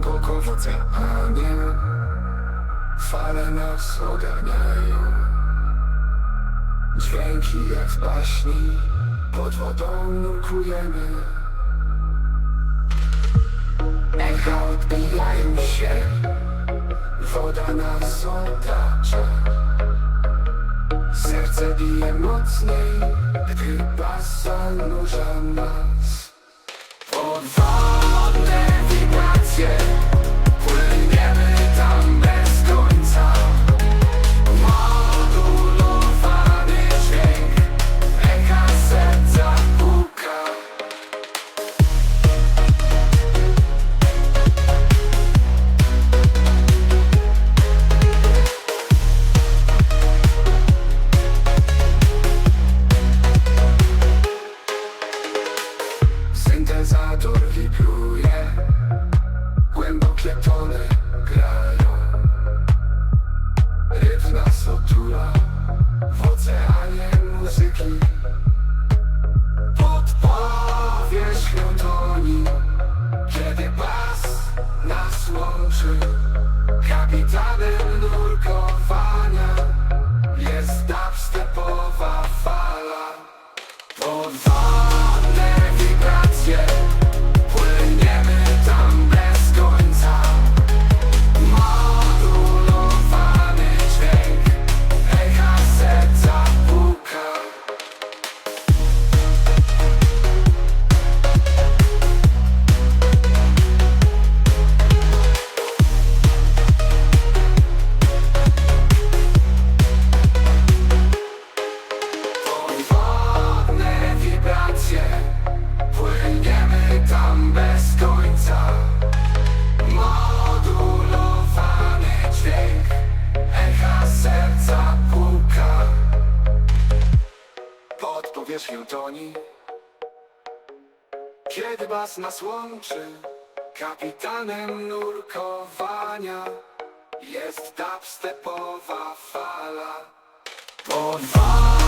głęboko w oceanie Fale nas ogarniają. Dźwięki jak z baśni Pod wodą nurkujemy. Echa odbijają się Woda nas otacza. Serce bije mocniej Gdy bas zanurza nas Syntezator wibruje. Głębokie tony grają. Rytm nas otula W oceanie muzyki. Pod powierzchnią toni Kiedy bas nas łączy. Kapitanem powierzchnią toni Kiedy bas nas łączy Kapitanem nurkowania Jest dubstepowa fala. Wibracje